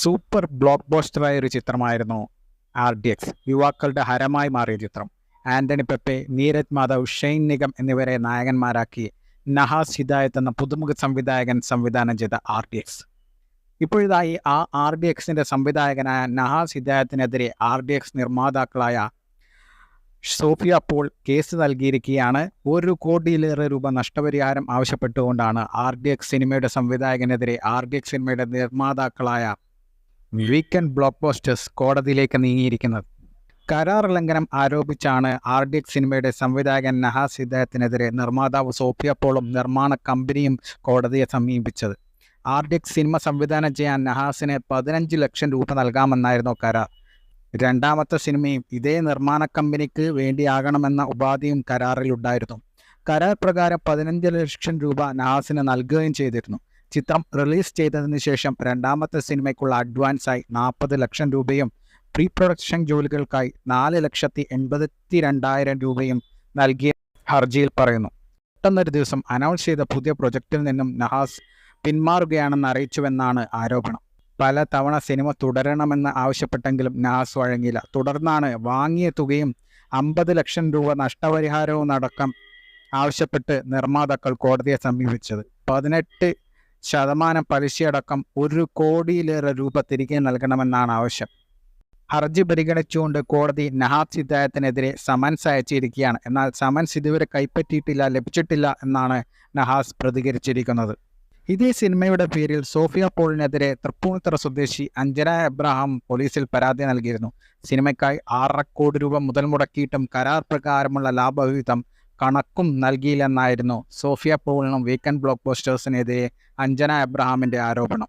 Super block ബോസ്റ്ററായ ഒരു ചിത്രമായിരുന്നു R D X യുവാക്കളുടെ ഹരമായി മാറിയ ചിത്രം. ആന്റണി പെപ്പെ നീരജ് മാധവ് ഷെയ്ൻ നിഗം എന്നിവരെ നായകന്മാരാക്കി നഹാസ് ഹിദായത്ത് എന്ന പുതുമുഖ സംവിധായകൻ സംവിധാനം ചെയ്ത ആർ ഡി എക്സ് ഇപ്പോഴിതായി ആ ആർ ഡി എക്സിന്റെ സംവിധായകനായ നഹാസ് ഹിദായത്തിനെതിരെ ആർ ഡി എക്സ് നിർമ്മാതാക്കളായ സോഫിയ പോൾ കേസ് നൽകിയിരിക്കുകയാണ്. ഒരു കോടിയിലേറെ രൂപ നഷ്ടപരിഹാരം ആവശ്യപ്പെട്ടുകൊണ്ടാണ് ആർ ഡി എക്സ് സിനിമയുടെ സംവിധായകനെതിരെ ആർ ഡി എക്സ് സിനിമയുടെ നിർമ്മാതാക്കളായ വീക്കെൻഡ് ബ്ലോക്ക് പോസ്റ്റേഴ്സ് കോടതിയിലേക്ക് നീങ്ങിയിരിക്കുന്നത്. കരാർ ലംഘനം ആരോപിച്ചാണ് ആർ ഡി എക്സ് സിനിമയുടെ സംവിധായകൻ നഹാസ് ഹിദായത്തിനെതിരെ നിർമ്മാതാവ് സോഫിയ പോളും നിർമ്മാണ കമ്പനിയും കോടതിയെ സമീപിച്ചത്. ആർ ഡി എക്സ് സിനിമ സംവിധാനം ചെയ്യാൻ നഹാസിന് പതിനഞ്ച് ലക്ഷം രൂപ നൽകാമെന്നായിരുന്നു കരാർ. രണ്ടാമത്തെ സിനിമയും ഇതേ നിർമ്മാണ കമ്പനിക്ക് വേണ്ടിയാകണമെന്ന ഉപാധിയും കരാറിലുണ്ടായിരുന്നു. കരാർ പ്രകാരം പതിനഞ്ച് ലക്ഷം രൂപ നഹാസിന് നൽകുകയും ചെയ്തിരുന്നു. ചിത്രം റിലീസ് ചെയ്തതിന് ശേഷം രണ്ടാമത്തെ സിനിമയ്ക്കുള്ള അഡ്വാൻസായി നാൽപ്പത് ലക്ഷം രൂപയും പ്രീ പ്രൊഡക്ഷൻ ജോലികൾക്കായി നാല് ലക്ഷത്തി എൺപത്തി രണ്ടായിരം രൂപയും നൽകിയ ഹർജിയിൽ പറയുന്നു. പെട്ടെന്നൊരു ദിവസം അനൗൺസ് ചെയ്ത പുതിയ പ്രൊജക്റ്റിൽ നിന്നും നഹാസ് പിന്മാറുകയാണെന്ന് അറിയിച്ചുവെന്നാണ് ആരോപണം. പല തവണ സിനിമ തുടരണമെന്ന് ആവശ്യപ്പെട്ടെങ്കിലും നഹാസ് വഴങ്ങിയില്ല. തുടർന്നാണ് വാങ്ങിയ തുകയും അമ്പത് ലക്ഷം രൂപ നഷ്ടപരിഹാരവും അടക്കം ആവശ്യപ്പെട്ട് നിർമ്മാതാക്കൾ കോടതിയെ സമീപിച്ചത്. പതിനെട്ട് ശതമാനം പലിശയടക്കം ഒരു കോടിയിലേറെ രൂപ തിരികെ നൽകണമെന്നാണ് ആവശ്യം. ഹർജി പരിഗണിച്ചുകൊണ്ട് കോടതി നഹാസ് ഹിദായത്തിനെതിരെ സമൻസ് അയച്ചിരിക്കുകയാണ്. എന്നാൽ സമൻസ് ഇതുവരെ കൈപ്പറ്റിയിട്ടില്ല ലഭിച്ചിട്ടില്ല എന്നാണ് നഹാസ് പ്രതികരിച്ചിരിക്കുന്നത്. ഇതേ സിനിമയുടെ പേരിൽ സോഫിയ പോളിനെതിരെ തൃപ്പൂണിത്തറ സ്വദേശി അഞ്ജന എബ്രഹാം പോലീസിൽ പരാതി നൽകിയിരുന്നു. സിനിമയ്ക്കായി ആറര കോടി രൂപ മുതൽ മുടക്കിയിട്ടും കരാർ പ്രകാരമുള്ള ലാഭവിഹിതം കണക്കും നൽകിയില്ലെന്നായിരുന്നു സോഫിയ പോളിനും വീക്കെൻഡ് ബ്ലോക്ക് പോസ്റ്റേഴ്സിനെതിരെ അഞ്ജന എബ്രഹാമിന്റെ ആരോപണം.